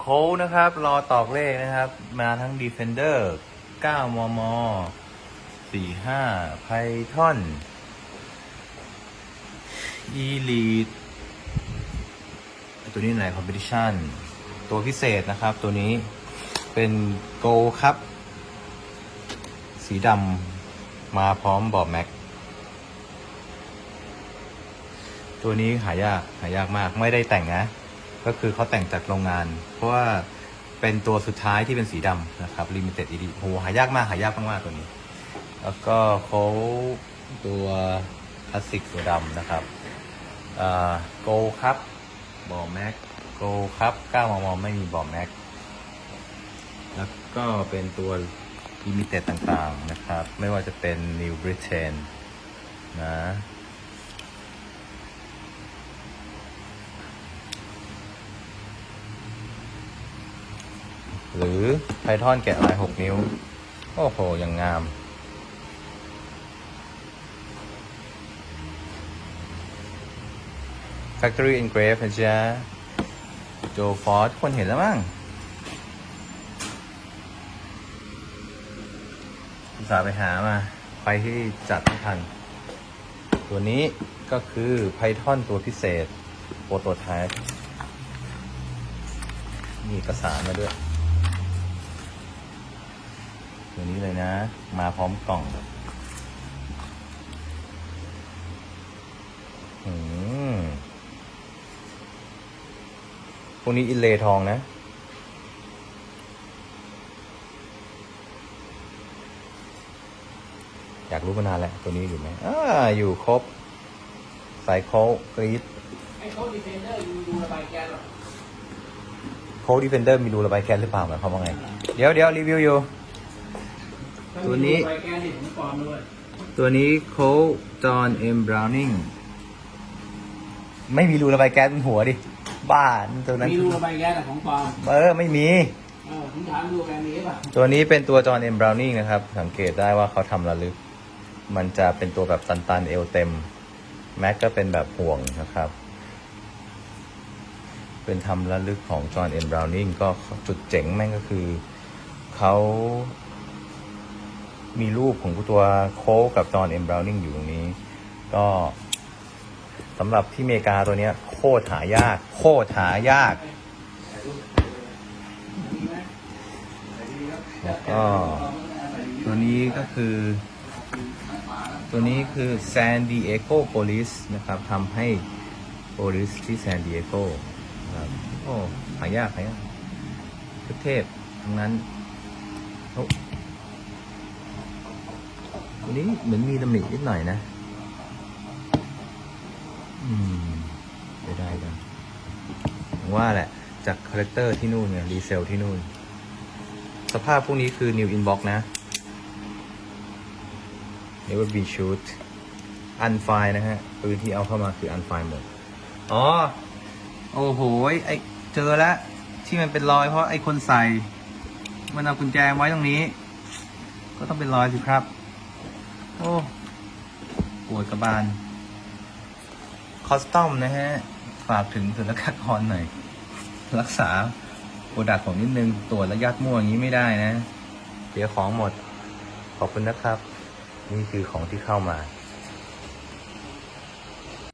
โค้ดนะครับ รอตอกเลขนะครับ มาทั้ง Defender 9 มม 45 Python Elite ตัวนี้ไหน Competition ตัวพิเศษนะครับ ตัวนี้เป็น Go ครับ สีดำมาพร้อมบอบแม็ก ตัวนี้หายาก หายากมากไม่ได้แต่งนะ ก็คือเขาแต่งจากโรงงาน เพราะว่าเป็นตัวสุดท้ายที่เป็นสีดำนะครับ Limited Edition โหหายากมากหายากมากๆตัวนี้ แล้วก็เขาตัวคลาสสิกตัวดำนะครับโกครับบอแม็กโกครับ9มมไม่มีบอแม็กแล้วก็เป็นตัวลิมิเต็ดต่างๆนะครับ ไม่ว่าจะเป็น New Britain นะ หรือไพทอนแกะลาย 6 นิ้ว โอ้โหยังงาม Factory Engrave นะจ๊ะโจฟอร์ดคนเห็นแล้วมั้งอุตส่าห์ไปหามา ไปที่จัดไม่ทัน ตัวนี้ก็คือไพทอนตัวพิเศษโปรโตไทป์มีเอกสารมาด้วย ตัวนี้เลยนะ มาพร้อมกล่องอืมพวกนี้อินเลทองนะ อยากรู้มานานแล้ว ตัวนี้อยู่ไหมอ่าอยู่ครบ สายโค้กรีดไอ้โค้ดดีเฟนเดอร์ยูดูระบายแก๊สหรอโค้ดดีเฟนเดอร์มีรูระบายแก๊สหรือเปล่าหมายความว่าไง เดี๋ยวเดี๋ยวรีวิวอยู่ ตัวนี้ระบายแก๊สนี่ผมปลอมด้วยตัวนี้โค้ดจอห์นเอ็มบราวนิงไม่มีรูระบายแก๊สบนหัวดิ บ้าตัวนั้น มีรูระบายแก๊สแต่ของปลอมเออ ไม่มี เออผมถามดูแบรนด์นี้ป่ะตัวนี้เป็นตัวจอห์นเอ็มบราวนิงนะครับ สังเกตได้ว่าเขาทำระลึก มันจะเป็นตัวแบบตันๆ เอวเต็ม แม็กก็เป็นแบบห่วงนะครับ เป็นทำระลึกของจอห์นเอ็มบราวนิงก็จุดเจ๋งแม่งก็คือเขา มีรูปของตัวโค้กกับจอห์นเอ็มบราวนิงอยู่ตรงนี้ ก็สำหรับที่อเมริกาตัวเนี้ย โคตรหายาก โคตรหายากแล้วก็ตัวนี้ก็คือ ตัวนี้คือ San Diego Police นะครับทำให้ Police ที่ San Diego นะครับโอ้หายากหายากทุกเทพทั้งนั้นโอ้ วนี้เหมือนมีตำหนินิดหน่อยนะ อืมได้ได้กันว่าแหละ จากคาแรคเตอร์ที่นู่นเนี่ยรีเซลที่นู่น สภาพพวกนี้คือ new inbox นะ never be shoot unfire นะฮะปืนที่เอาเข้ามาคือ unfire หมด อ๋อ โอ้โหไอเจอแล้ว ที่มันเป็นรอยเพราะไอคนใส่ มันเอากุญแจไว้ตรงนี้ ก็ต้องเป็นรอยสิครับ โอ้ปวดกระบาล คอสตอมนะฮะ ฝากถึงศุลกากรหน่อย รักษาโปรดักของนิดนึง ตรวจและยัดมั่วอย่างนี้ไม่ได้นะ เสียของหมด ขอบคุณนะครับ นี่คือของที่เข้ามา